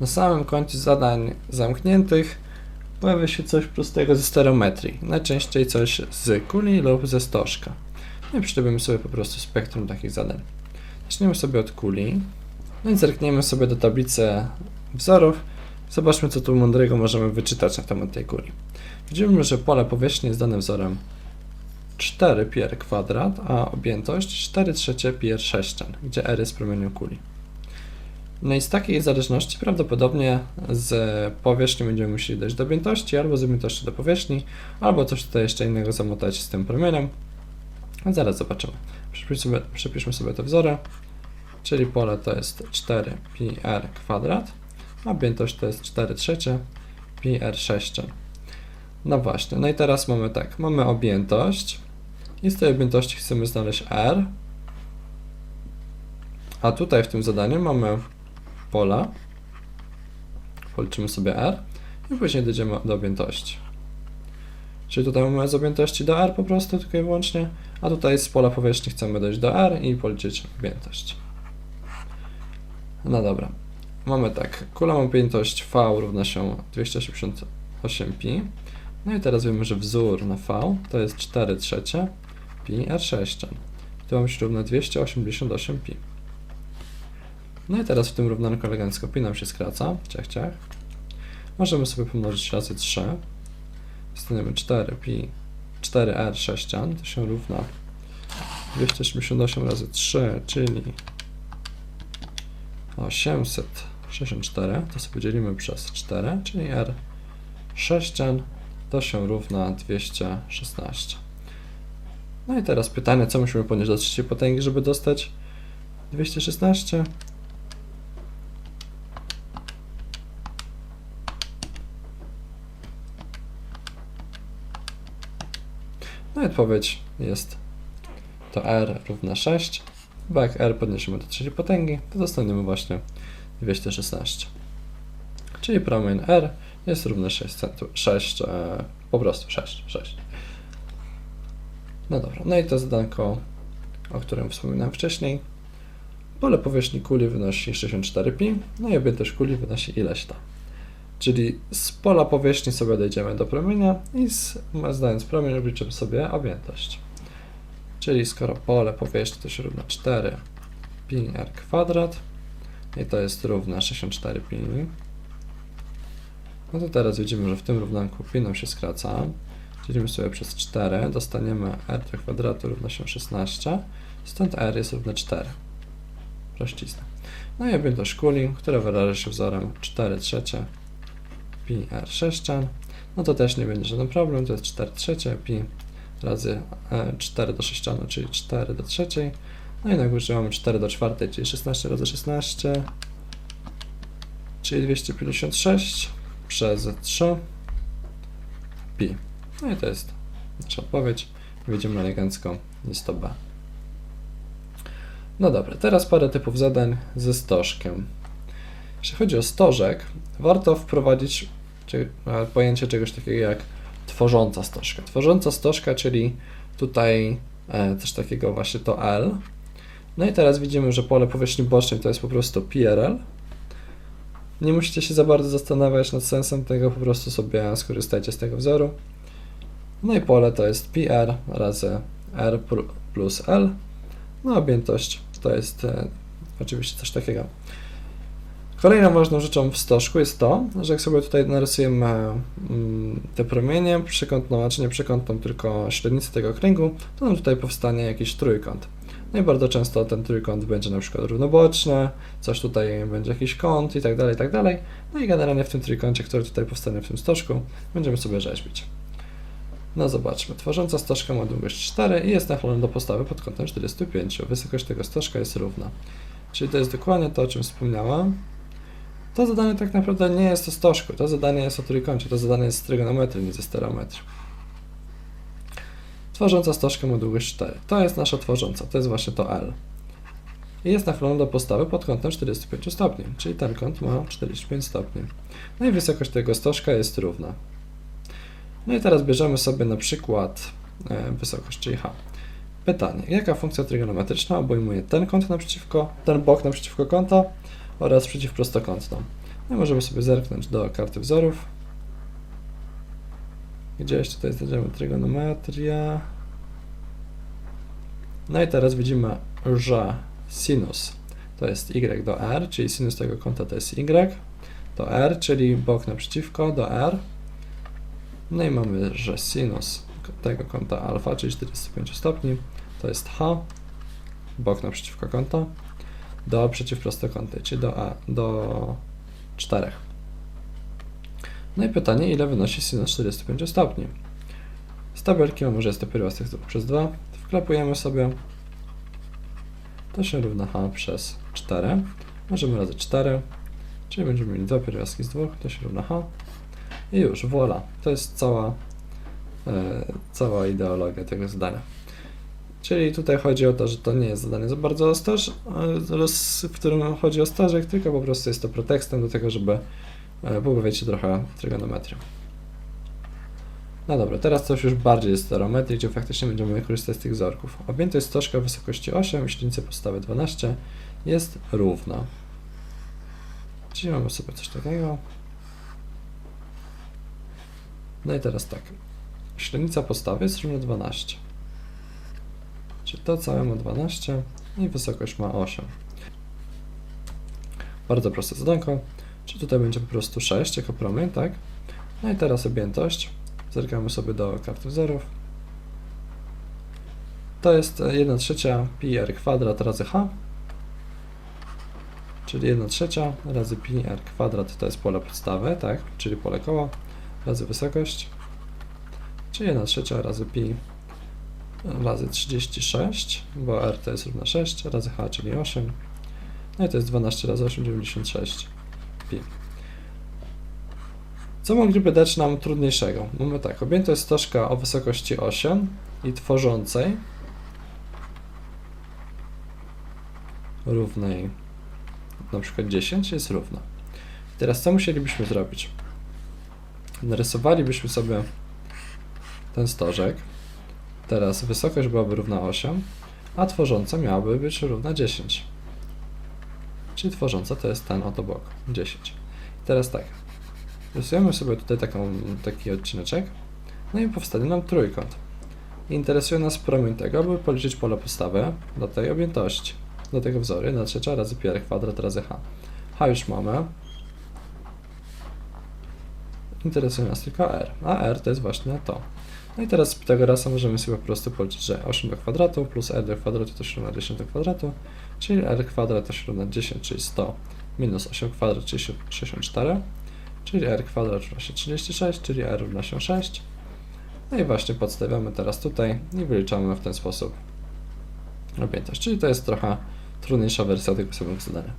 Na samym końcu zadań zamkniętych pojawia się coś prostego ze stereometrii, najczęściej coś z kuli lub ze stożka. No i przyczepimy sobie po prostu spektrum takich zadań. Zaczniemy sobie od kuli, no i zerkniemy sobie do tablicy wzorów. Zobaczmy, co tu mądrego możemy wyczytać na temat tej kuli. Widzimy, że pole powierzchni jest dane wzorem 4 pi r kwadrat, a objętość 4 trzecie pi r sześcian, gdzie r jest promieniem kuli. No i z takiej zależności prawdopodobnie z powierzchni będziemy musieli dojść do objętości, albo z objętości do powierzchni, albo coś tutaj jeszcze innego zamotać z tym promieniem. Zaraz zobaczymy. Przepiszmy sobie, przepiszmy sobie te wzory, czyli pole to jest 4 pi r kwadrat, a objętość to jest 4 trzecie pi r sześcian. No właśnie, no i teraz mamy tak, mamy objętość i z tej objętości chcemy znaleźć R, a tutaj w tym zadaniu mamy pola, policzymy sobie R i później dojdziemy do objętości. Czyli tutaj mamy z objętości do R po prostu tylko i wyłącznie, a tutaj z pola powierzchni chcemy dojść do R i policzyć objętość. No dobra, mamy tak, kula ma objętość V równa się 288pi, no i teraz wiemy, że wzór na V to jest 4 trzecie pi r6. To mam się równa 288 pi. No i teraz w tym równanku elegancko pi nam się skraca, ciach, ciach. Możemy sobie pomnożyć razy 3. Dostaniemy 4 pi 4r6, to się równa 288 razy 3, czyli 864, to sobie dzielimy przez 4, czyli r 6 to się równa 216. No i teraz pytanie, co musimy podnieść do trzeciej potęgi, żeby dostać 216? No i odpowiedź jest to r równa 6, bo jak r podniesiemy do trzeciej potęgi, to dostaniemy właśnie 216. Czyli promień r jest równy 6, centu- 6 e, po prostu 6, 6. No dobra, no i to zadanko, o którym wspominałem wcześniej. Pole powierzchni kuli wynosi 64 pi, no i objętość kuli wynosi ileś tam. Czyli z pola powierzchni sobie dojdziemy do promienia i z, zdając promień obliczymy sobie objętość. Czyli skoro pole powierzchni to się równa 4 pi r kwadrat i to jest równe 64 pi, no to teraz widzimy, że w tym równanku pi nam się skraca. Dzielimy sobie przez 4, dostaniemy r do kwadratu równa się 16, stąd r jest równe 4. Prościzna. No i objętość kuli, która wyraża się wzorem 4 trzecie pi r sześcian. No to też nie będzie żaden problem, to jest 4 trzecie pi razy e, 4 do sześcianu, czyli 4 do trzeciej. No i na górze mamy 4 do czwartej, czyli 16 razy 16, czyli 256 przez 3 pi. No i to jest nasza odpowiedź. Widzimy elegancko, jest to B. No dobra, teraz parę typów zadań ze stożkiem. Jeśli chodzi o stożek, warto wprowadzić e, pojęcie czegoś takiego jak tworząca stożka. Tworząca stożka, czyli tutaj e, coś takiego właśnie to L. No i teraz widzimy, że pole powierzchni bocznej to jest po prostu PRL. Nie musicie się za bardzo zastanawiać nad sensem tego, po prostu sobie skorzystajcie z tego wzoru. No i pole to jest PR razy R pl- plus L. No objętość to jest e, oczywiście coś takiego. Kolejną ważną rzeczą w stożku jest to, że jak sobie tutaj narysujemy mm, te promienie, przekątną, a czy nie przekątną, tylko średnicę tego kręgu, to nam tutaj powstanie jakiś trójkąt. No i bardzo często ten trójkąt będzie na przykład równoboczny, coś tutaj będzie jakiś kąt i tak dalej, i tak dalej. No i generalnie w tym trójkącie, który tutaj powstanie w tym stożku, będziemy sobie rzeźbić. No zobaczmy, tworząca stożka ma długość 4 i jest nachylona do postawy pod kątem 45. Wysokość tego stożka jest równa. Czyli to jest dokładnie to, o czym wspomniałem. To zadanie tak naprawdę nie jest o stożku, to zadanie jest o trójkącie, to zadanie jest z trygonometrii, nie ze stereometrii. Tworząca stożka ma długość 4. To jest nasza tworząca, to jest właśnie to L. I jest nachylona do postawy pod kątem 45 stopni, czyli ten kąt ma 45 stopni. No i wysokość tego stożka jest równa. No i teraz bierzemy sobie na przykład e, wysokość, czyli h. Pytanie, jaka funkcja trygonometryczna obejmuje ten kąt naprzeciwko, ten bok naprzeciwko kąta oraz przeciwprostokątną? No i możemy sobie zerknąć do karty wzorów. Gdzieś tutaj znajdziemy trygonometria. No i teraz widzimy, że sinus to jest y do r, czyli sinus tego kąta to jest y, to r, czyli bok naprzeciwko do r. No i mamy, że sinus tego kąta alfa, czyli 45 stopni, to jest h, bok naprzeciwko kąta, do przeciwprostokątnej, czyli do, a, do 4. No i pytanie, ile wynosi sinus 45 stopni? Z tabelki mamy, że jest to pierwiastek 2 przez 2. Wklepujemy sobie. To się równa h przez 4. Możemy razy 4, czyli będziemy mieli dwa pierwiastki z 2, to się równa h. I już, voilà. To jest cała, e, cała ideologia tego zadania. Czyli tutaj chodzi o to, że to nie jest zadanie za bardzo staż, e, w którym chodzi o stażek, tylko po prostu jest to pretekstem do tego, żeby e, pobawić się trochę trygonometrią. No dobra, teraz coś już bardziej z stereometrii, gdzie faktycznie będziemy korzystać z tych wzorków. Objętość stożka o wysokości 8, średnica podstawy 12 jest równa. Czyli mamy sobie coś takiego. No i teraz tak. Średnica podstawy jest równa 12. Czyli to całe ma 12 i wysokość ma 8. Bardzo proste zadanko. Czy tutaj będzie po prostu 6 jako promień, tak? No i teraz objętość. Zerkamy sobie do karty wzorów. To jest 1 trzecia pi r kwadrat razy h. Czyli 1 trzecia razy pi r kwadrat to jest pole podstawy, tak? Czyli pole koła razy wysokość. Czyli 1 trzecia razy pi razy 36, bo r to jest równa 6, razy h, czyli 8. No i to jest 12 razy 8, 96 pi. Co mogliby dać nam trudniejszego? Mamy tak, objętość stożka o wysokości 8 i tworzącej równej na przykład 10 jest równa. Teraz co musielibyśmy zrobić? Narysowalibyśmy sobie ten stożek. Teraz wysokość byłaby równa 8, a tworząca miałaby być równa 10. Czyli tworząca to jest ten oto bok, 10. Teraz tak, rysujemy sobie tutaj taką, taki odcineczek, no i powstanie nam trójkąt. Interesuje nas promień tego, aby policzyć pole podstawy do tej objętości, do tego wzoru, 1 trzecia razy pi kwadrat razy h. h już mamy. Interesuje nas tylko r, a r to jest właśnie to. No i teraz z Pitagorasa możemy sobie po prostu policzyć, że 8 do kwadratu plus r do kwadratu to się równa 10 do kwadratu, czyli r kwadrat to się równa 10, czyli 100 minus 8 kwadrat, czyli 64, czyli r kwadrat równa się 36, czyli r równa się 6. No i właśnie podstawiamy teraz tutaj i wyliczamy w ten sposób objętość. Czyli to jest trochę trudniejsza wersja tego samego zadania.